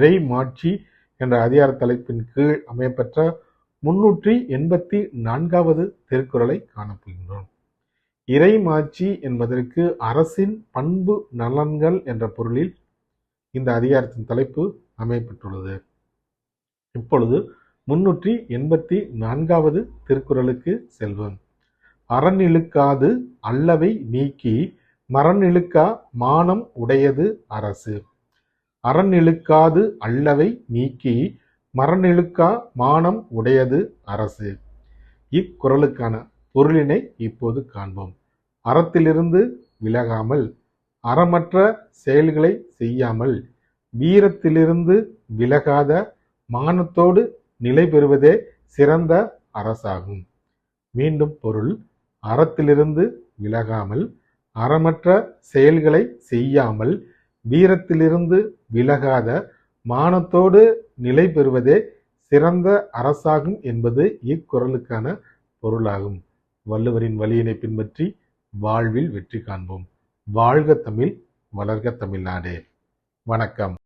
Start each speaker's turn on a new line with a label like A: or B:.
A: இறை மாட்சி என்ற அதிகார தலைப்பின் கீழ் அமையப்பெற்ற முன்னூற்றி எண்பத்தி நான்காவது திருக்குறளை காணப்படுகின்றோம் இறைமாட்சி என்பதற்கு அரசின் பண்பு நலன்கள் என்ற பொருளில் இந்த அதிகாரத்தின் தலைப்பு அமையப்பட்டுள்ளது இப்பொழுது முன்னூற்றி எண்பத்தி நான்காவது திருக்குறளுக்கு செல்வோம். அறநிழுக்காது அல்லவை நீக்கி மரநிழுக்கா மானம் உடையது அரசு. அறநிழுக்காது அல்லவை நீக்கி மரநிழுக்கா மானம் உடையது அரசு. இக்குறளுக்கான பொருளினை இப்போது காண்போம். அறத்திலிருந்து விலகாமல் அறமற்ற செயல்களை செய்யாமல் வீரத்திலிருந்து விலகாத மானத்தோடு நிலை பெறுவதே சிறந்த அரசாகும். மீண்டும் பொருள் அறத்திலிருந்து விலகாமல் அறமற்ற செயல்களை செய்யாமல் வீரத்திலிருந்து விலகாத மானத்தோடு நிலை பெறுவதே சிறந்த அரசாகும் என்பது இக்குறளுக்கான பொருளாகும். வள்ளுவரின் வழியினை பின்பற்றி வாழ்வில் வெற்றி காண்போம். வாழ்க தமிழ் வளர்க தமிழ்நாடு. வணக்கம்.